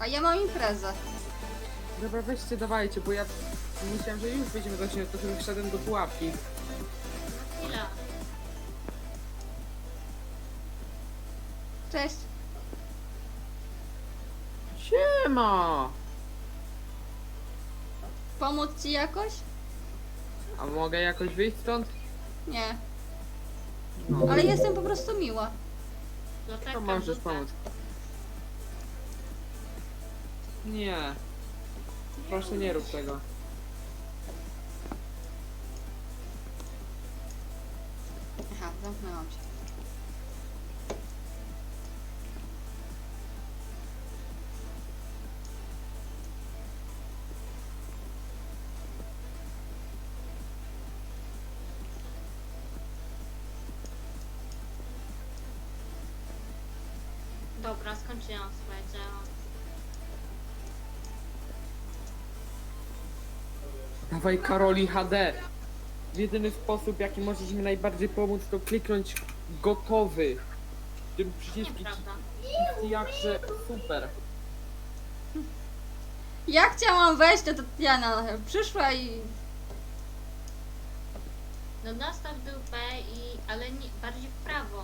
A ja mam imprezę. Dobra, weźcie, dawajcie, bo ja myślałem, że już będziemy zaczynać, to tylko wszedłem do pułapki. Chwila. Cześć. Siema! Pomóc ci jakoś? A mogę jakoś wyjść stąd? Nie. No, Ale jestem po prostu miła. Dotykam, to możesz dotykam. pomóc. Nie. Proszę nie rób tego. Aha, zamknęłam się. Dobra, skończyłam swoje dzieło. Dawaj Karoli HD. Jedyny sposób, jaki możesz mi najbardziej pomóc, to kliknąć gotowy. Tym przyciskiem Nieprawda. jakże super. Ja chciałam wejść, to Tatiana przyszła i... No nastaw dupę i... ale nie, bardziej w prawo.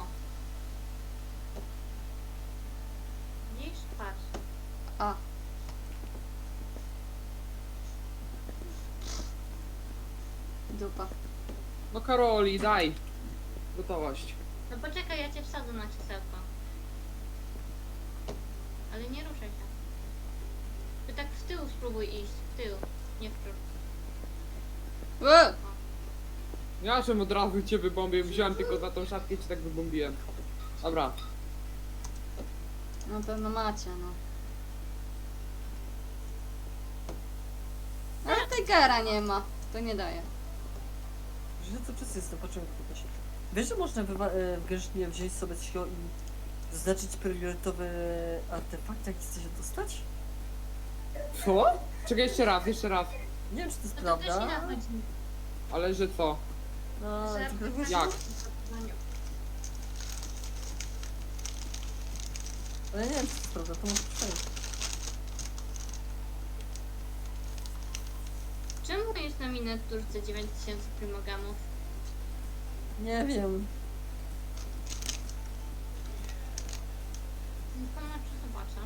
Widzisz? Patrz. A. Dupa. No Karoli, daj. Gotowość. No poczekaj, ja cię wsadzę na krzesełko. Ale nie ruszaj się. Ty tak w tył spróbuj iść, w tył, nie w przód. Ue! Ja żem od razu cię wybombił, wziąłem tylko za tą szatkę i cię tak wybombiłem. Dobra. No to no macie, no. Ale Tigera nie ma. To nie daje. Że to przez jest na początku też. Wiesz, że można wywa- e, w grze, nie wiem, wziąć sobie coś i zaznaczyć priorytetowy artefakt, jak chcesz się dostać? Co? Czekaj jeszcze raz, jeszcze raz. Nie wiem, czy to jest No to też nie prawda. nachodzi. Ale że co? No, Że- tylko wiesz, Jak? ale nie wiem, czy to jest prawda, to może przejść. Jest na miniaturce 9000 primogamów? Nie wiem. Zobaczę.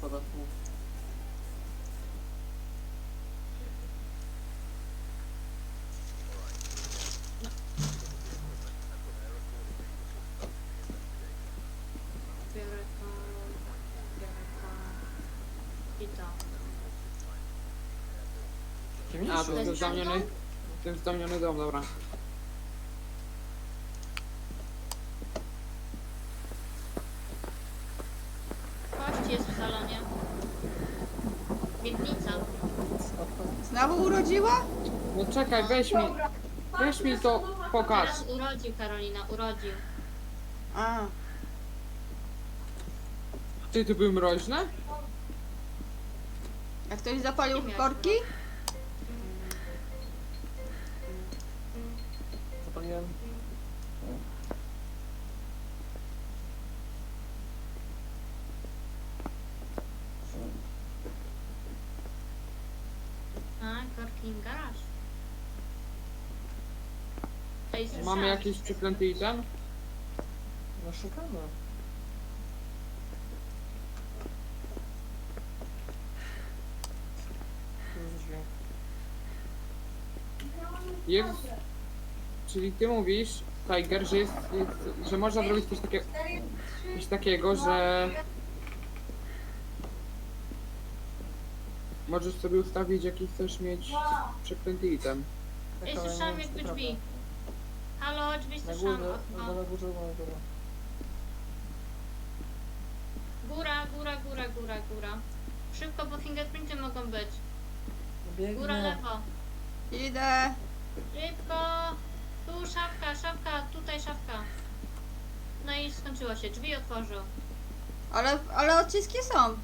Pada to jest dom? To jest zdamiony dom, dobra. Kość jest w salonie. Miednica. Znowu urodziła? No czekaj, weź mi. Weź mi to pokaż. Teraz urodził Karolina, urodził. A. Czy to były mroźne? A ktoś zapalił korki? A. Ej, Mamy słyszałeś? jakiś przeklęty item? No szukamy. Jest. Czyli ty mówisz, Tiger, że jest, jest że można zrobić coś, takie, coś takiego, że możesz sobie ustawić jaki chcesz mieć przeklęty item. Ej, słyszałam jakby drzwi. Halo, drzwi Na słyszałam. górze, okno. na górze, na górze. Góra, góra, góra, góra, góra. Szybko, bo fingerprinty mogą być. Biegnę. Góra, lewo. Idę. Szybko! Tu szafka, szafka, tutaj szafka. No i skończyło się, drzwi otworzył. Ale, ale odciski są.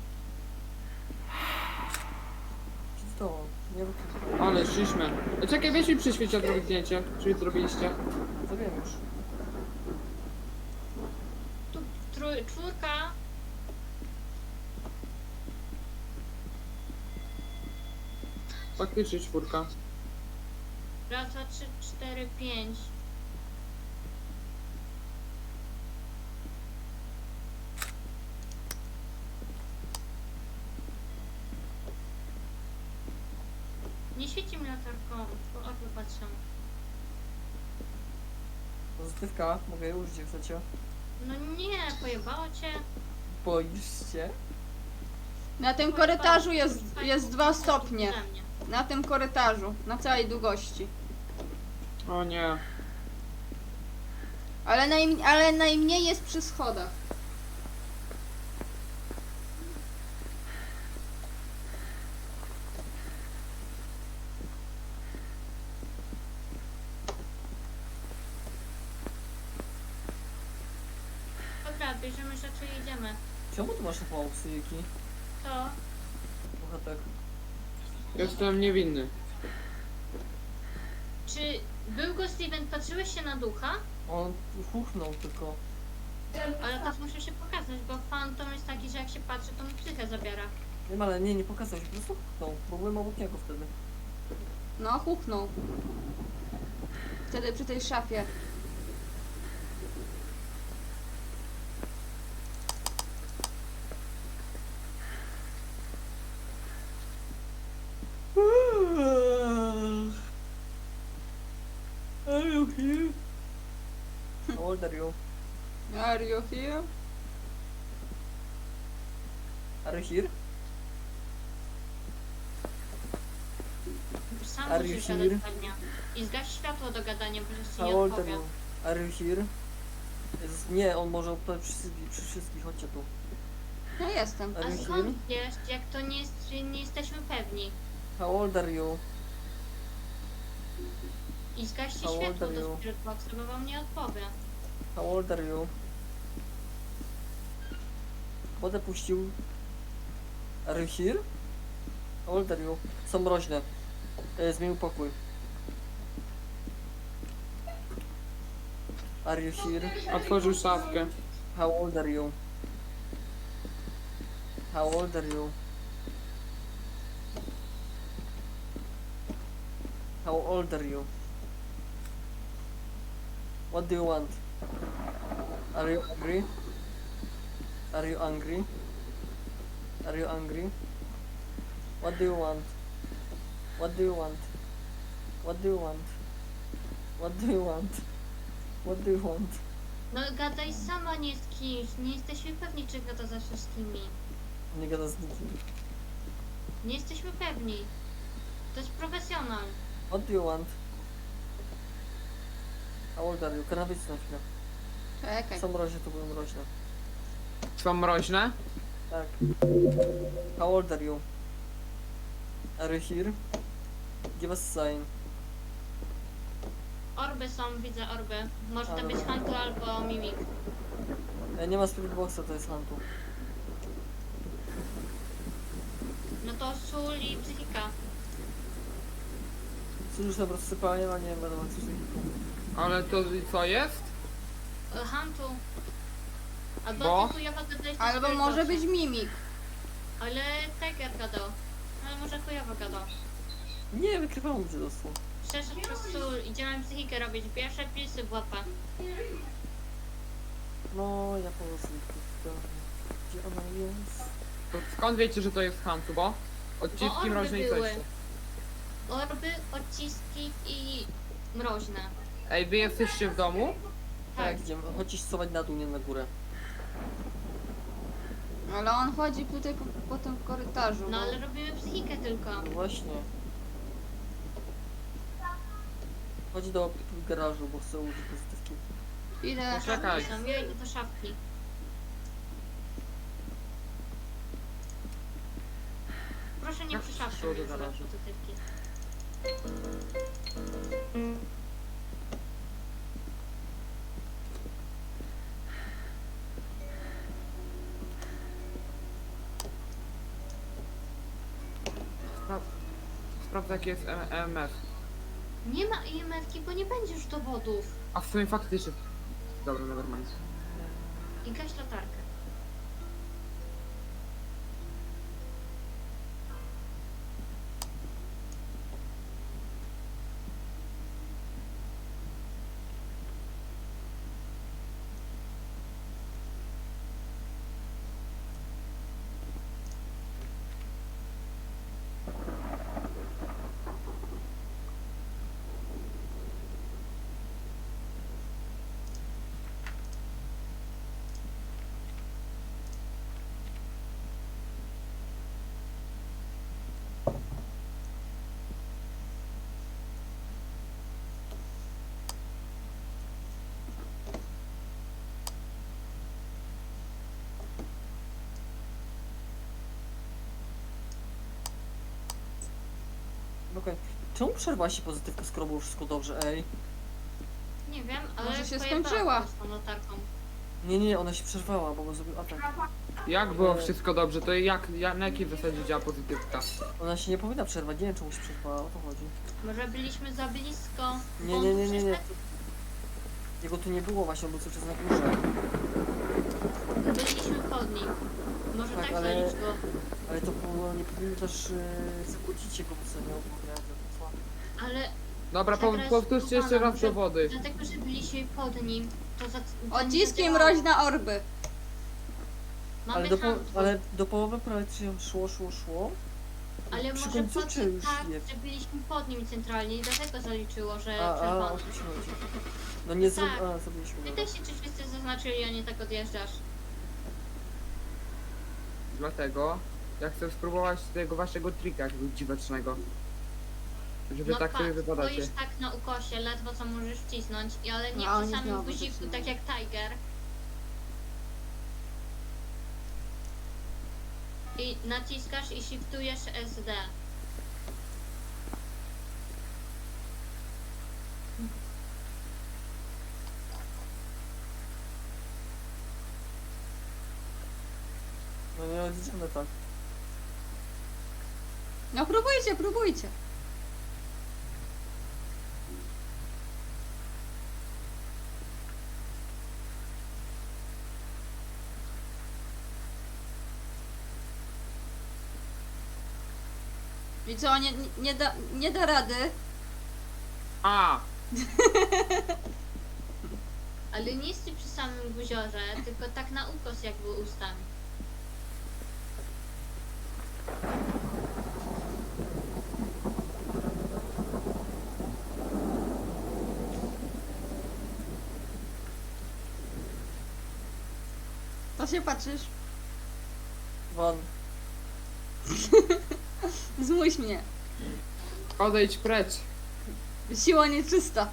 Tobą. Nie rób Ale szliśmy. E, Czekaj, weź mi przyświeć, zrobię zdjęcie. Czy już zrobiliście? Zrobiłem już. Tu trój, czwórka. Faktycznie czwórka. Raz, dwa, trzy, cztery, pięć. Nie świeci mi latarką, bo orby patrzą. Pozytywka, mogę je użyć jak chcecie. No nie, pojebało cię. Boisz się? Na tym korytarzu jest, jest dwa stopnie. Ode mnie. Na tym korytarzu, na całej długości. O nie. Ale, naj, ale najmniej jest przy schodach. Dobra, bierzemy rzeczy i jedziemy. Czemu tu masz tak mało psychiki? To Bohater. Jestem niewinny. Czy był go Steven, patrzyłeś się na ducha? On huchnął tylko. Ale teraz muszę się pokazać, bo fantom jest taki, że jak się patrzy, to mu psychę zabiera. Nie ma, ale nie, nie pokazał się, po prostu huchnął. Bo byłem obok niego wtedy. No, huknął. Wtedy przy tej szafie. Are How old are you? Are you here? Are you here? Sam Are musisz you gadać here? pewnie. I zgaś światło do gadania, bo już ci How nie old are odpowie. you? Are you here? Jest, nie, on może odpowiedzieć przy, wszystkich- przy wszystkich, chodźcie tu. No jestem. Are A you here? skąd wiesz, jak to nie, jest, nie jesteśmy pewni? How old are you? I zgaście How old światło are do you? Spirit Boxa, bo wam nie odpowie. How old are you? Wodę puścił. Are you here? How old are you? Są mroźne. E, zmienił pokój. Are you here? Otworzył szafkę. How old are you? How old are you? How old are you? What do you want? Are you angry? Are you angry? Are you angry? What do you want? What do you want? What do you want? What do you want? What do you want? No gadaj sama, nie z kimś. Nie jesteśmy pewni, czy gada ze wszystkimi. Nie gada z nikim. Nie jesteśmy pewni. To jest profesjonal. What do you want? How old are you? Kana wyjść na chwilę. Czekaj. Są mroźne, to były mroźne. Są mroźne? Tak. How old are you? Are you here? Give us a sign. Orby są, widzę orby. Może to być Hantu albo Mimik. E, nie ma spirit boxa, to jest Huntu. No to sól i psychika. Cóż już tam rozsypałem, a nie będę ma coś Ale to co jest? E, Hantu. Albo Bo? gadałeś Albo może być mimik. Ale Tiger gadał. Ale może chujowo gadał. Nie, wykrywałem gdzie dostło. Przeszedł przez sól, idziemy psychikę robić. Pierwsze pisy w łapę. No, ja po prostu... Gdzie ona jest? To skąd wiecie, że to jest Hantu, bo? Bo Odciski orby mroźnej były. Orby, odciski i mroźne. Ej, wy jesteście w domu? Tak. Tak, idziemy. Chodź stosować na dół, nie na górę. Ale on chodzi tutaj po, po tym korytarzu. No bo- ale robimy psychikę tylko. No właśnie. Chodź do garażu, bo chcę użyć pozytywki. Idę. Czekaj. Są, ja idę do szafki. Proszę nie Jak przy szafce do garażu? pozytywki. Sprawdzę jaki jest E- EMF. Nie ma IMF-ki, bo nie będzie już dowodów. A w sumie faktycznie... Dobra, nevermind. I gaś latarkę. Okej. Czemu przerwała się pozytywka, skoro było wszystko dobrze, ej? Nie wiem, ale Może się skończyła. z tą latarką. Nie, nie, ona się przerwała, bo on zrobił atak. Jak było wszystko dobrze, to jak, jak na jakiej zasadzie działa pozytywka? Ona się nie powinna przerwać, nie wiem czemu się przerwała, o to chodzi. Może byliśmy za blisko. Nie, nie, tu nie, nie, nie. Jego tu nie było właśnie, on był cały czas na górze. Byliśmy pod nim. Może Tak, tak, ale- zalicz go. Ale to było, nie powinno też yy, zakłócić jego wcenie ogólnie. Ale Dobra, po, Zagrać powtórzcie jeszcze raz może- dowody. dlatego, że byliśmy pod nim, to za... Odciski zadziałało. mroźne orby. Mamy Ale do, po, handlu. ale do połowy prawie się szło, szło, szło. Ale Przy może już tak, że byliśmy pod nim centralnie i dlatego zaliczyło, że A, a, o chodzi. No nie zro... Tak. A, zrobiliśmy Pytaj się, czy wszyscy zaznaczyli, a nie tak odjeżdżasz. Dlatego ja chcę spróbować tego waszego trika jakiegoś dziwacznego. Żeby No tak sobie wypadacie. stoisz tak na ukosie, ledwo co możesz wcisnąć, i ale nie A przy oni samym znowu guziku, zaczynają. tak jak Tiger. I naciskasz i shiftujesz SD. No nie odjedziemy tak. No próbujcie, próbujcie. I co, nie, nie, da, nie da rady? A! Ale nie jesteś przy samym guziorze, tylko tak na ukos jakby ustami. To się patrzysz? Van. Zmuś mnie. Odejdź precz! Siła nieczysta.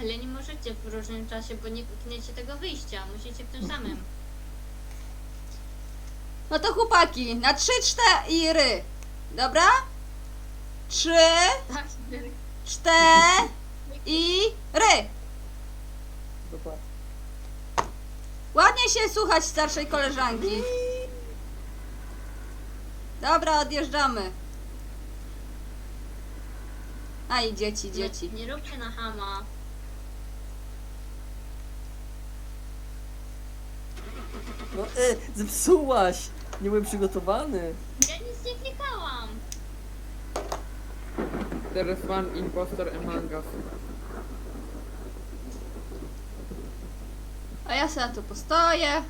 Ale nie możecie w różnym czasie, bo nie klikniecie tego wyjścia, musicie w tym samym. No to chłopaki, na trzy, cztery. Dobra? Trzy, cztery i ry. Dokładnie. Ładnie się słuchać starszej koleżanki. Dobra, odjeżdżamy. A i dzieci, dzieci. Nie, nie róbcie na hama. No e, zepsułaś! Nie byłem przygotowany. Nie Teraz one impostor among us. A ja sobie tu postoję.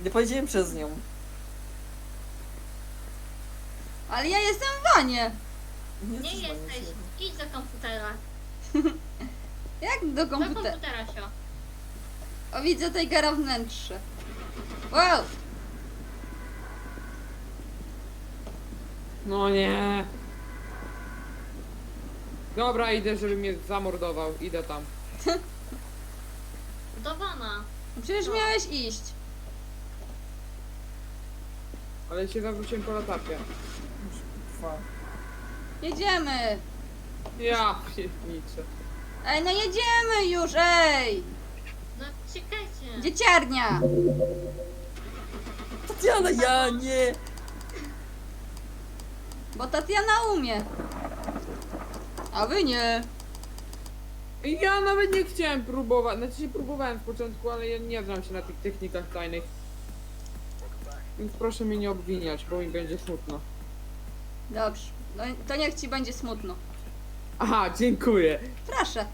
Nie powiedziałem przez nią. Ale ja jestem w wanie. Nie jesteś jesteś. Idź do komputera. Jak do Do komputera? komputera się. O, widzę Tigera wnętrze. Wow! No nie! Dobra, idę, żeby mnie zamordował. Idę tam. Budowana. Przecież miałeś iść. Ale się zawróciłem po latarkę. Fuck. Jedziemy. Ja pierniczę. Ej, no jedziemy już, ej! No czekajcie. Dzieciarnia! Tatiana, ja nie! Bo Tatiana umie. A wy nie. Ja nawet nie chciałem próbować. Znaczy się próbowałem w początku, ale ja nie znam się na tych technikach tajnych. Więc proszę mnie nie obwiniać, bo mi będzie smutno. Dobrze. No, to niech ci będzie smutno. Aha, dziękuję. Proszę.